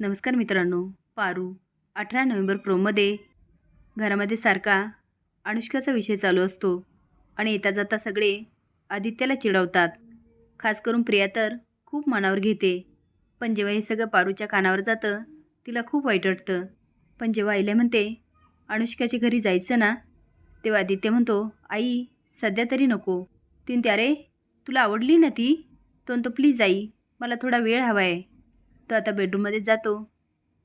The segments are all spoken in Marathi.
नमस्कार मित्रांनो. पारू अठरा नोव्हेंबर प्रोमध्ये घरामध्ये सारखा अनुष्काचा विषय चालू असतो आणि येता जाता सगळे आदित्याला चिडवतात. खास करून प्रिया तर खूप मनावर घेते. पण जेव्हा हे सगळं पारूच्या कानावर जातं तिला खूप वाईट वाटतं. पण जेव्हा आईला म्हणते अनुष्काच्या घरी जायचं ना? तेव्हा आदित्य म्हणतो आई सध्या तरी नको. तीन त्यारे तुला आवडली ना ती? तो प्लीज आई मला थोडा वेळ हवा आहे तो आता बेडरूममध्ये जातो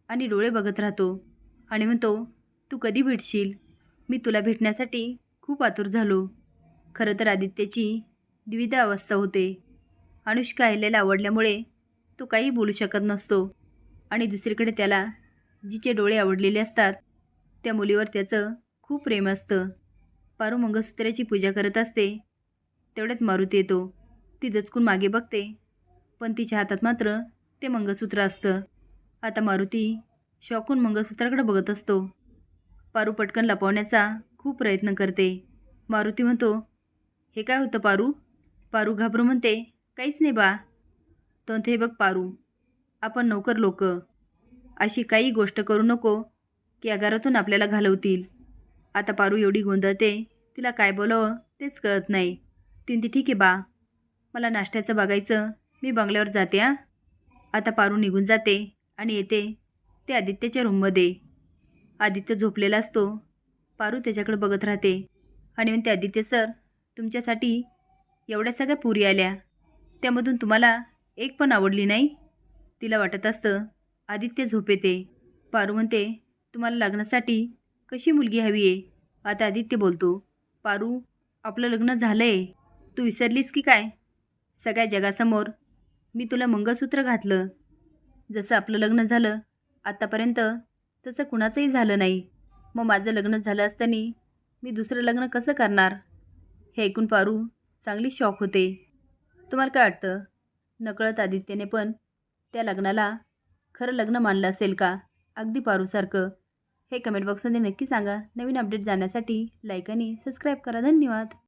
आणि डोळे बघत राहतो. आणि म्हणतो तू कधी भेटशील? मी तुला भेटण्यासाठी खूप आतुर झालो. खरं तर आदित्यची द्विध अवस्था होते. अनुष्का अहिल्याला आवडल्यामुळे तो काही बोलू शकत नसतो. आणि दुसरीकडे त्याला जिचे डोळे आवडलेले असतात त्या मुलीवर त्याचं खूप प्रेम असतं. पारू मंगळसूत्राची पूजा करत असते तेवढ्यात मारुती येतो. ती दचकून मागे बघते पण तिच्या हातात मात्र ते मंगळसूत्र असतं. आता मारुती शॉकून मंगळसूत्राकडे बघत असतो. पारू पटकन लपवण्याचा खूप प्रयत्न करते. मारुती म्हणतो हे काय होतं पारू? पारू घाबरू म्हणते काहीच नाही बा. तो हे बघ पारू आपण नोकर लोक. अशी काही गोष्ट करू नको की आगारातून आपल्याला घालवतील. आता पारू एवढी गोंधळते तिला काय बोलावं तेच कळत नाही. तीन ती ठीक आहे बा. मला नाश्त्याचं बघायचं. मी बंगल्यावर जाते आ आता पारू निघून जाते आणि येते. ते आदित्यच्या रूममध्ये आदित्य झोपलेला असतो. पारू त्याच्याकडे बघत राहते. आणि म्हणते आदित्य सर तुमच्यासाठी एवढ्या सगळ्या पुरी आल्या. त्यामधून तुम्हाला एक पण आवडली नाही. तिला वाटत असतं आदित्य झोपेते. पारू म्हणते तुम्हाला लग्नासाठी कशी मुलगी हवी आहे? आता आदित्य बोलतो पारू आपलं लग्न झालं आहे तू विसरलीस की काय? सगळ्या जगासमोर मी तुला मंगळसूत्र घातलं. जसं आपलं लग्न झालं आत्तापर्यंत तसं कुणाचंही झालं नाही. मग माझं लग्न झालं असताना मी दुसरं लग्न कसं करणार? हे ऐकून पारू चांगली शॉक होते. तुम्हाला काय वाटतं? नकळत आदित्यने पण त्या लग्नाला खरं लग्न मानलं असेल का? अगदी पारूसारखं. हे कमेंट बॉक्समध्ये नक्की सांगा. नवीन अपडेट जाण्यासाठी लाईक आणि सबस्क्राईब करा. धन्यवाद.